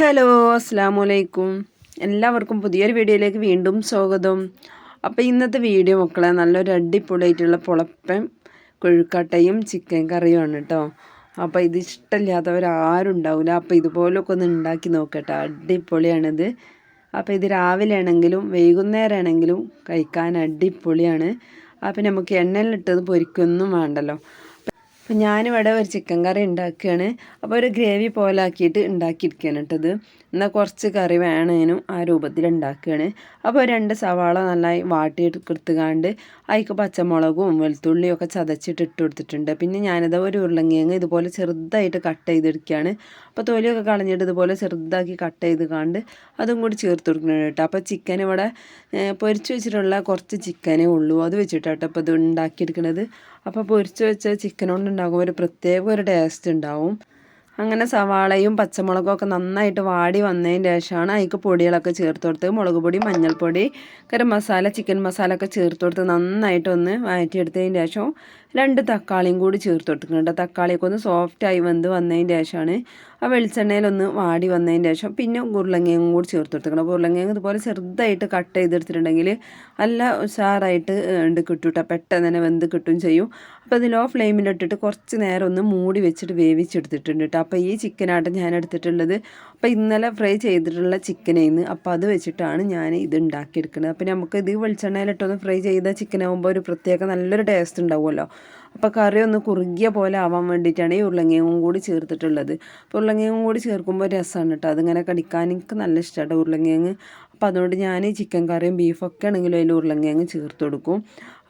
Hello അസ്സാം വലൈക്കും എല്ലാവർക്കും പുതിയൊരു വീഡിയോയിലേക്ക് വീണ്ടും സ്വാഗതം. അപ്പോൾ ഇന്നത്തെ വീഡിയോ മക്കളെ നല്ലൊരു അടിപൊളിയായിട്ടുള്ള പുളപ്പം കൊഴുക്കട്ടയും ചിക്കൻ കറിയുമാണ് കേട്ടോ അപ്പോൾ ഇത് ഇഷ്ടമില്ലാത്തവരാരും ഉണ്ടാവില്ല അപ്പോൾ ഇതുപോലൊക്കെ ഒന്ന് ഉണ്ടാക്കി നോക്കട്ടെ. അടിപൊളിയാണിത്. അപ്പോൾ ഇത് രാവിലെ ആണെങ്കിലും വൈകുന്നേരം ആണെങ്കിലും കഴിക്കാൻ അടിപൊളിയാണ്. അപ്പോൾ നമുക്ക് എണ്ണയിലിട്ടത് പൊരിക്കൊന്നും വേണ്ടല്ലോ. അപ്പം ഞാനിവിടെ ഒരു ചിക്കൻ കറി ഉണ്ടാക്കുകയാണ്. അപ്പോൾ ഒരു ഗ്രേവി പോലെ ആക്കിയിട്ട് ഉണ്ടാക്കിയിരിക്കുകയാണ് കേട്ടത്. എന്നാൽ കുറച്ച് കറി വേണേനും ആ രൂപത്തിൽ ഉണ്ടാക്കുകയാണ് അപ്പോൾ രണ്ട് സവാള നന്നായി വാട്ടിയെടുത്തുകാണ്ട് അതിക്ക് പച്ചമുളകും വെളുത്തുള്ളിയും ഒക്കെ ചതച്ചിട്ട് ഇട്ട് കൊടുത്തിട്ടുണ്ട്. പിന്നെ ഞാനിത് ഒരു ഉരുളങ്ങിയങ്ങ് ഇതുപോലെ ചെറുതായിട്ട് കട്ട് ചെയ്തെടുക്കുകയാണ്. അപ്പോൾ തൊലിയൊക്കെ കളഞ്ഞിട്ട് ഇതുപോലെ ചെറുതാക്കി കട്ട് ചെയ്ത് കാണ്ട് അതും കൂടി ചേർത്ത് കൊടുക്കുന്നുണ്ട് കേട്ടോ. അപ്പോൾ ചിക്കൻ ഇവിടെ പൊരിച്ച് വെച്ചിട്ടുള്ള കുറച്ച് ചിക്കനേ ഉള്ളൂ. അത് വെച്ചിട്ടാട്ടോ അപ്പോൾ ഇത് ഉണ്ടാക്കിയെടുക്കുന്നത്. അപ്പോൾ പൊരിച്ച് വെച്ച ചിക്കൻ കൊണ്ടുണ്ടാകുമ്പോൾ ഒരു പ്രത്യേക ഒരു ടേസ്റ്റ് ഉണ്ടാവും. അങ്ങനെ സവാളയും പച്ചമുളകും ഒക്കെ നന്നായിട്ട് വാടി വന്നതിന് ശേഷമാണ് അതിക്ക് പൊടികളൊക്കെ ചേർത്ത് കൊടുത്ത് മുളക് പൊടി മഞ്ഞൾപ്പൊടി ഗരം മസാല ചിക്കൻ മസാല ഒക്കെ ചേർത്ത് കൊടുത്ത് നന്നായിട്ടൊന്ന് വഴറ്റിയെടുത്തതിന് ശേഷം രണ്ട് തക്കാളിയും കൂടി ചേർത്ത് കൊടുക്കുന്നുണ്ട് തക്കാളിയൊക്കെ ഒന്ന് സോഫ്റ്റായി വന്ന് വന്നതിന് ശേഷമാണ് ആ വെളിച്ചെണ്ണയിലൊന്ന് വാടി വന്നതിന് ശേഷം പിന്നെ ഉരുളങ്ങയും കൂടി ചേർത്ത് കൊടുക്കണം ഉരുളങ്ങയും ഇതുപോലെ ചെറുതായിട്ട് കട്ട് ചെയ്തെടുത്തിട്ടുണ്ടെങ്കിൽ നല്ല ഉഷാറായിട്ട് ഉണ്ട് കിട്ടും പെട്ടെന്ന് തന്നെ വെന്ത് കിട്ടും ചെയ്യും. അപ്പോൾ അത് ലോ ഫ്ലെയിമിലിട്ടിട്ട് കുറച്ച് നേരം ഒന്ന് മൂടി വെച്ചിട്ട് വേവിച്ചെടുത്തിട്ടുണ്ട് കേട്ടോ. അപ്പോൾ ഈ ചിക്കനായിട്ട് ഞാൻ എടുത്തിട്ടുള്ളത്. അപ്പോൾ ഇന്നലെ ഫ്രൈ ചെയ്തിട്ടുള്ള ചിക്കനേന്ന് അപ്പോൾ അത് വെച്ചിട്ടാണ് ഞാൻ ഇത് ഉണ്ടാക്കിയെടുക്കുന്നത്. അപ്പോൾ നമുക്ക് ഇത് വെളിച്ചെണ്ണയിലിട്ടൊന്ന് ഫ്രൈ ചെയ്ത ചിക്കനാകുമ്പോൾ ഒരു പ്രത്യേക നല്ലൊരു ടേസ്റ്റ് ഉണ്ടാവുമല്ലോ. അപ്പോൾ കറി ഒന്ന് കുറുകിയ പോലെ ആവാൻ വേണ്ടിയിട്ടാണ് ഈ ഉരുളങ്ങയും കൂടി ചേർത്തിട്ടുള്ളത്. അപ്പോൾ ഉരുളങ്ങയും കൂടി ചേർക്കുമ്പോൾ രസമാണ് കേട്ടോ അതിങ്ങനെ കടിക്കാൻ എനിക്ക് നല്ല ഇഷ്ടമാണ് ഉരുളങ്ങയങ്ങ് അപ്പോൾ അതുകൊണ്ട് ഞാൻ ചിക്കൻ കറിയും ബീഫൊക്കെ ആണെങ്കിലും അതിൽ ഉരുളങ്ങയങ്ങ് ചേർത്ത് കൊടുക്കും.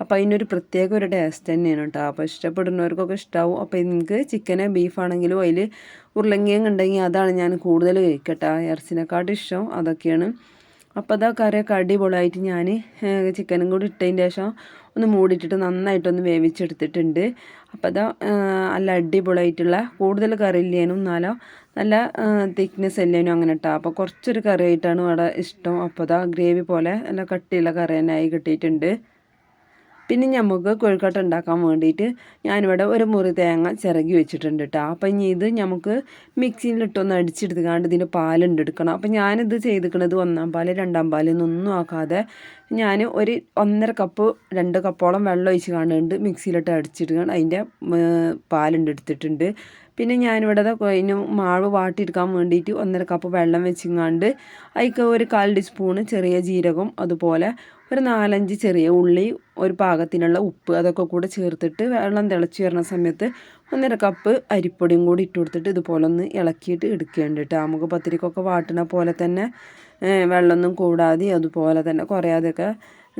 അപ്പോൾ അതിനൊരു പ്രത്യേക ഒരു ടേസ്റ്റ് തന്നെയാണ് കേട്ടോ അപ്പോൾ ഇഷ്ടപ്പെടുന്നവർക്കൊക്കെ ഇഷ്ടമാവും അപ്പോൾ എനിക്ക് ചിക്കന് ബീഫാണെങ്കിലും അതിൽ ഉരുളങ്ങയങ്ങ് ഉണ്ടെങ്കിൽ അതാണ് ഞാൻ കൂടുതൽ കഴിക്കട്ടെ ഇറച്ചിനെക്കാട്ടും ഇഷ്ടം അതൊക്കെയാണ്. അപ്പോൾ അതാ കറിയൊക്കെ അടിപൊളിയായിട്ട് ഞാൻ ചിക്കനും കൂടി ഇട്ടതിന് ശേഷം ഒന്ന് മൂടിയിട്ടിട്ട് നന്നായിട്ടൊന്ന് വേവിച്ചെടുത്തിട്ടുണ്ട്. അപ്പോൾ അതാ നല്ല അടിപൊളിയായിട്ടുള്ള കൂടുതൽ കറി ഇല്ലേനും എന്നാലോ നല്ല തിക്നെസ് ഇല്ലേനും അങ്ങനെ ഇട്ടാ അപ്പോൾ കുറച്ചൊരു കറിയായിട്ടാണ് ഇവിടെ ഇഷ്ടം. അപ്പോൾ അതാ ഗ്രേവി പോലെ നല്ല കട്ടിയുള്ള കറി തന്നെ ആയി കിട്ടിയിട്ടുണ്ട്. പിന്നെ നമുക്ക് കോഴിക്കട്ട ഉണ്ടാക്കാൻ വേണ്ടിയിട്ട് ഞാനിവിടെ ഒരു മുറി തേങ്ങ ചിറകി വെച്ചിട്ടുണ്ട് കേട്ടോ അപ്പം ഇനി ഇത് നമുക്ക് മിക്സിയിലിട്ടൊന്ന് അടിച്ചെടുത്തുകൊണ്ട് ഇതിന്റെ പാലുണ്ട് എടുക്കണം. അപ്പം ഞാനിത് ചെയ്തിരിക്കുന്നത് ഒന്നാം പാൽ രണ്ടാം പാൽ എന്നൊന്നും ആക്കാതെ ഞാൻ ഒരു ഒന്നര കപ്പ് രണ്ട് കപ്പോളം വെള്ളം ഒഴിച്ച് കാണുന്നുണ്ട് മിക്സിയിലിട്ട് അടിച്ചിട്ട് അതിന്റെ പാലുണ്ട് എടുത്തിട്ടുണ്ട്. പിന്നെ ഞാനിവിടെ അതിന് മാവ് വാട്ടിയെടുക്കാൻ വേണ്ടിയിട്ട് ഒന്നര കപ്പ് വെള്ളം വെച്ചിങ്ങാണ്ട് അതിക്ക് ഒരു കാൽ ടീസ്പൂണ് ചെറിയ ജീരകം അതുപോലെ ഒരു നാലഞ്ച് ചെറിയ ഉള്ളി ഒരു പാകത്തിനുള്ള ഉപ്പ് അതൊക്കെ കൂടെ ചേർത്തിട്ട് വെള്ളം തിളച്ച് വരുന്ന സമയത്ത് ഒന്നര കപ്പ് അരിപ്പൊടിയും കൂടി ഇട്ട് കൊടുത്തിട്ട് ഇതുപോലെ ഒന്ന് ഇളക്കിയിട്ട് എടുക്കേണ്ടിട്ട് നമുക്ക് പത്തിരിക്കൊക്കെ വാട്ടണ പോലെ തന്നെ വെള്ളമൊന്നും കൂടാതെ അതുപോലെ തന്നെ കുറയാതെയൊക്കെ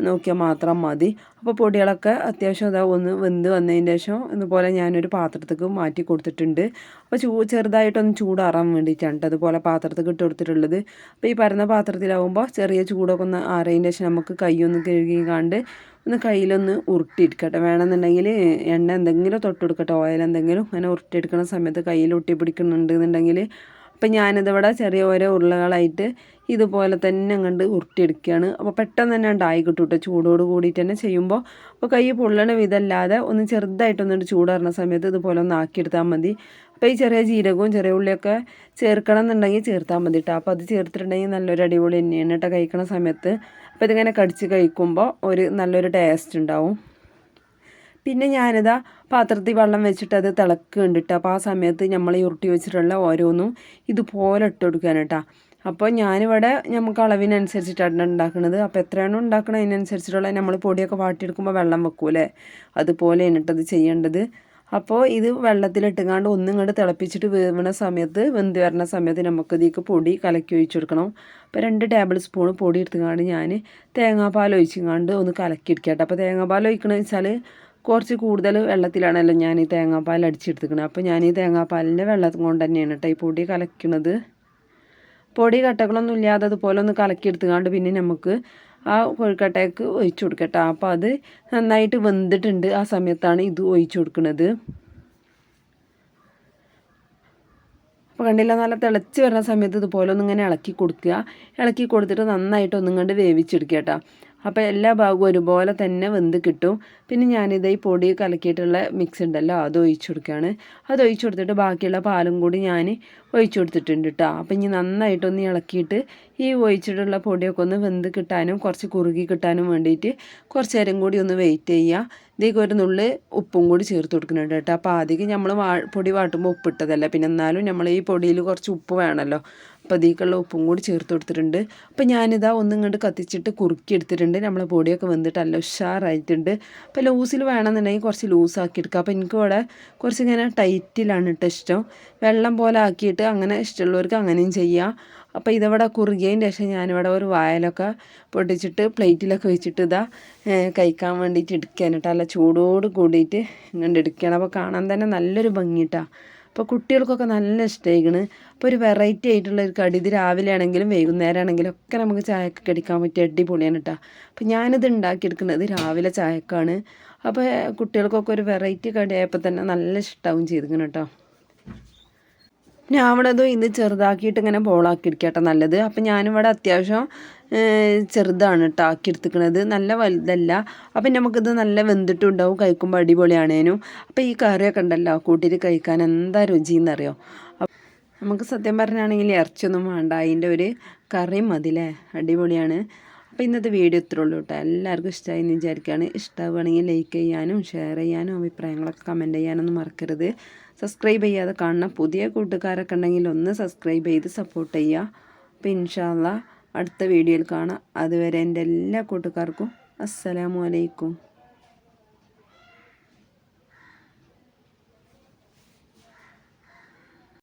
നോക്കിയാൽ മാത്രം മതി. അപ്പോൾ പൊടികളൊക്കെ അത്യാവശ്യം അതാ ഒന്ന് വെന്ത് വന്നതിന് ശേഷം ഇതുപോലെ ഞാനൊരു പാത്രത്തേക്ക് മാറ്റി കൊടുത്തിട്ടുണ്ട്. അപ്പോൾ ചൂ ചെറുതായിട്ടൊന്ന് ചൂടാറാൻ വേണ്ടിയിട്ടാണ് അതുപോലെ പാത്രത്തേക്ക് ഇട്ട് കൊടുത്തിട്ടുള്ളത്. അപ്പോൾ ഈ പരന്ന പാത്രത്തിലാവുമ്പോൾ ചെറിയ ചൂടൊക്കെ ഒന്ന് ആറിയതിന് ശേഷം നമുക്ക് കൈയൊന്ന് കഴുകി കാണ്ട് ഒന്ന് കയ്യിലൊന്ന് ഉരുട്ടിയെടുക്കട്ടെ. വേണമെന്നുണ്ടെങ്കിൽ എണ്ണ എന്തെങ്കിലും തൊട്ടെടുക്കട്ടെ ഓയിൽ എന്തെങ്കിലും അങ്ങനെ ഉരുട്ടിയെടുക്കുന്ന സമയത്ത് കയ്യിൽ ഒട്ടി പിടിക്കുന്നുണ്ടെന്നുണ്ടെങ്കിൽ അപ്പം ഞാനിതിവിടെ ചെറിയ ഓരോ ഉരുളകളായിട്ട് ഇതുപോലെ തന്നെ അങ്ങോട്ട് ഉരുട്ടിയെടുക്കുകയാണ് അപ്പോൾ പെട്ടെന്ന് തന്നെ ഉണ്ടായി കിട്ടും കേട്ടോ ചൂടോട് കൂടിയിട്ട് തന്നെ ചെയ്യുമ്പോൾ അപ്പോൾ കൈ പൊള്ളണ വിധമല്ലാതെ ഒന്ന് ചെറുതായിട്ടൊന്നിട്ട് ചൂടാറുന്ന സമയത്ത് ഇതുപോലെ ഒന്ന് ആക്കിയെടുത്താൽ മതി. അപ്പോൾ ഈ ചെറിയ ജീരകവും ചെറിയ ഉള്ളിയൊക്കെ ചേർക്കണം എന്നുണ്ടെങ്കിൽ ചേർത്താൽ മതി കേട്ടോ അപ്പോൾ അത് ചേർത്തിട്ടുണ്ടെങ്കിൽ നല്ലൊരു അടിപൊളി തന്നെയാണ് കേട്ടോ കഴിക്കണ സമയത്ത്. അപ്പോൾ ഇതിങ്ങനെ കടിച്ച് കഴിക്കുമ്പോൾ ഒരു നല്ലൊരു ടേസ്റ്റ് ഉണ്ടാവും. പിന്നെ ഞാനിതാ പാത്രത്തിൽ വെള്ളം വെച്ചിട്ട് അത് തിളക്കുന്നുണ്ട് അപ്പോൾ ആ സമയത്ത് നമ്മൾ ഉരുട്ടി വെച്ചിട്ടുള്ള ഓരോന്നും ഇതുപോലെ ഇട്ട് കൊടുക്കാൻ കേട്ടോ അപ്പോൾ ഞാനിവിടെ നമുക്ക് അളവിനനുസരിച്ചിട്ടാണ് ഉണ്ടാക്കുന്നത് അപ്പോൾ എത്രയാണോ ഉണ്ടാക്കുന്നത് അതിനനുസരിച്ചിട്ടുള്ള നമ്മൾ പൊടിയൊക്കെ വാട്ടിയെടുക്കുമ്പോൾ വെള്ളം വെക്കൂലേ? അതുപോലെ കേട്ടത് ചെയ്യേണ്ടത്. അപ്പോൾ ഇത് വെള്ളത്തിലിട്ടുകാണ്ട് ഒന്നും ഇങ്ങോട്ട് തിളപ്പിച്ചിട്ട് വേവണ സമയത്ത് വെന്ത് വരണ സമയത്ത് നമുക്ക് ഇതിലേക്ക് പൊടി കലക്കി ഒഴിച്ചു കൊടുക്കണം അപ്പോൾ രണ്ട് ടേബിൾ സ്പൂൺ പൊടി എടുത്തുകാണ്ട് ഞാൻ തേങ്ങാപ്പാൽ ഒഴിച്ചുകാണ്ട് ഒന്ന് കലക്കി എടുക്കട്ടെ അപ്പോൾ തേങ്ങാപ്പാൽ ഒഴിക്കണമെന്ന് വെച്ചാൽ കുറച്ച് കൂടുതൽ വെള്ളത്തിലാണല്ലോ ഞാൻ ഈ തേങ്ങാപ്പാൽ അടിച്ചെടുത്തിരിക്കുന്നത് അപ്പോൾ ഞാൻ ഈ തേങ്ങാപ്പാലിന്റെ വെള്ളം കൊണ്ട് തന്നെയാണ് കേട്ടോ ഈ പൊടി കലക്കുന്നത് പൊടി കട്ടകളൊന്നും ഇല്ലാതെ അതുപോലെ ഒന്ന് കലക്കിയെടുത്തുകൊണ്ട് പിന്നെ നമുക്ക് ആ കോഴിക്കട്ടയ്ക്ക് ഒഴിച്ചു കൊടുക്കട്ടെ. അപ്പോൾ അത് നന്നായിട്ട് വെന്തിട്ടുണ്ട്. ആ സമയത്താണ് ഇത് ഒഴിച്ചു കൊടുക്കുന്നത്. അപ്പോൾ കണ്ടില്ല നല്ല തിളച്ച് വരുന്ന സമയത്ത് ഇതുപോലെ ഒന്നിങ്ങനെ ഇളക്കി കൊടുക്കുക. ഇളക്കി കൊടുത്തിട്ട് നന്നായിട്ട് ഒന്നും കണ്ട് വേവിച്ചെടുക്കുക കേട്ടോ അപ്പോൾ എല്ലാ ഭാഗവും ഒരുപോലെ തന്നെ വെന്ത് കിട്ടും. പിന്നെ ഞാനിത് ഈ പൊടി കലക്കിയിട്ടുള്ള മിക്സ് ഉണ്ടല്ലോ അത് ഒഴിച്ചു കൊടുക്കുകയാണ്. അത് ഒഴിച്ചു കൊടുത്തിട്ട് ബാക്കിയുള്ള പാലും കൂടി ഞാൻ ഒഴിച്ചു കൊടുത്തിട്ടുണ്ട് കേട്ടോ അപ്പം ഇനി നന്നായിട്ടൊന്ന് ഇളക്കിയിട്ട് ഈ ഒഴിച്ചിട്ടുള്ള പൊടിയൊക്കെ ഒന്ന് വെന്ത് കിട്ടാനും കുറച്ച് കുറുകി കിട്ടാനും വേണ്ടിയിട്ട് കുറച്ച് നേരം കൂടി ഒന്ന് വെയിറ്റ് ചെയ്യുക ഇതിലേക്ക് ഒരു നുള്ളി ഉപ്പും കൂടി ചേർത്ത് കൊടുക്കുന്നുണ്ട് കേട്ടോ അപ്പോൾ ആദ്യം നമ്മൾ വാ പൊടി വാട്ടുമ്പോൾ ഉപ്പിട്ടതല്ല പിന്നെ എന്നാലും നമ്മൾ ഈ പൊടിയിൽ കുറച്ച് ഉപ്പ് വേണമല്ലോ അപ്പോൾ അതിലേക്കുള്ള ഉപ്പും കൂടി ചേർത്ത് കൊടുത്തിട്ടുണ്ട്. അപ്പോൾ ഞാനിതാ ഒന്നും ഇങ്ങോട്ട് കത്തിച്ചിട്ട് കുറുക്കി എടുത്തിട്ടുണ്ട്. നമ്മളെ പൊടിയൊക്കെ വെന്തിട്ട് നല്ല ഉഷാറായിട്ടുണ്ട്. അപ്പോൾ ലൂസിൽ വേണമെന്നുണ്ടെങ്കിൽ കുറച്ച് ലൂസാക്കി എടുക്കുക അപ്പോൾ എനിക്കിവിടെ കുറച്ച് ഇങ്ങനെ ടൈറ്റിലാണ് കേട്ടോ ഇഷ്ടം. വെള്ളം പോലെ ആക്കിയിട്ട് അങ്ങനെ ഇഷ്ടമുള്ളവർക്ക് അങ്ങനെയും ചെയ്യാം. അപ്പോൾ ഇതവിടെ കുറുകിയതിന് ശേഷം ഞാനിവിടെ ഒരു വായലൊക്കെ പൊട്ടിച്ചിട്ട് പ്ലേറ്റിലൊക്കെ വെച്ചിട്ട് ഇതാ കഴിക്കാൻ വേണ്ടിയിട്ട് എടുക്കാൻ നല്ല ചൂടോട് കൂടിയിട്ട് ഇങ്ങോട്ട് എടുക്കുകയാണ് അപ്പോൾ കാണാൻ തന്നെ നല്ലൊരു ഭംഗിയിട്ടാണ് അപ്പോൾ കുട്ടികൾക്കൊക്കെ നല്ല ഇഷ്ടമായിക്കണ് അപ്പോൾ ഒരു വെറൈറ്റി ആയിട്ടുള്ള ഒരു കടി. ഇത് രാവിലെ ആണെങ്കിലും വൈകുന്നേരം ആണെങ്കിലും ഒക്കെ നമുക്ക് ചായക്ക് കടിക്കാൻ പറ്റിയ അടിപൊളിയാണ് കേട്ടോ. അപ്പോൾ ഞാനിത് ഉണ്ടാക്കിയെടുക്കുന്നത് രാവിലെ ചായക്കാണ്. അപ്പോൾ കുട്ടികൾക്കൊക്കെ ഒരു വെറൈറ്റി കടിയായപ്പോൾ തന്നെ നല്ല ഇഷ്ടമാവും ചെയ്തിരിക്കണം കേട്ടോ. ഞാൻ അവിടെ അതോ ഇത് ചെറുതാക്കിയിട്ട് ഇങ്ങനെ ബോളാക്കി എടുക്കട്ടെ നല്ലത്. അപ്പം ഞാനിവിടെ അത്യാവശ്യം ചെറുതാണ് കേട്ടോ ആക്കി എടുത്തിക്കണത് നല്ല വലുതല്ല. അപ്പം നമുക്കിത് നല്ല വെന്തിട്ടുണ്ടാവും. കഴിക്കുമ്പോൾ അടിപൊളിയാണേനും. അപ്പം ഈ കറിയൊക്കെ ഉണ്ടല്ലോ കൂട്ടിയിട്ട് കഴിക്കാൻ എന്താ രുചിയെന്നറിയോ നമുക്ക് സത്യം പറഞ്ഞാണെങ്കിൽ ഇറച്ചിയൊന്നും വേണ്ട. അതിന്റെ ഒരു കറിയും മതിലേ. അടിപൊളിയാണ്. അപ്പോൾ ഇന്നത്തെ വീഡിയോ ഇത്രേ ഉള്ളൂ കേട്ടോ. എല്ലാവർക്കും ഇഷ്ടമായി എന്ന് വിചാരിക്കുകയാണ്. ഇഷ്ടമാവുകയാണെങ്കിൽ ലൈക്ക് ചെയ്യാനും ഷെയർ ചെയ്യാനും അഭിപ്രായങ്ങളൊക്കെ കമന്റ് ചെയ്യാനൊന്നും മറക്കരുത്. സബ്സ്ക്രൈബ് ചെയ്യാതെ കാണുന്ന പുതിയ കൂട്ടുകാരൊക്കെ ഉണ്ടെങ്കിൽ ഒന്ന് സബ്സ്ക്രൈബ് ചെയ്ത് സപ്പോർട്ട് ചെയ്യുക. അപ്പോൾ ഇൻഷാല്ല അടുത്ത വീഡിയോയിൽ കാണാം. അതുവരെ എന്റെ എല്ലാ കൂട്ടുകാർക്കും അസ്സലാമു അലൈക്കും.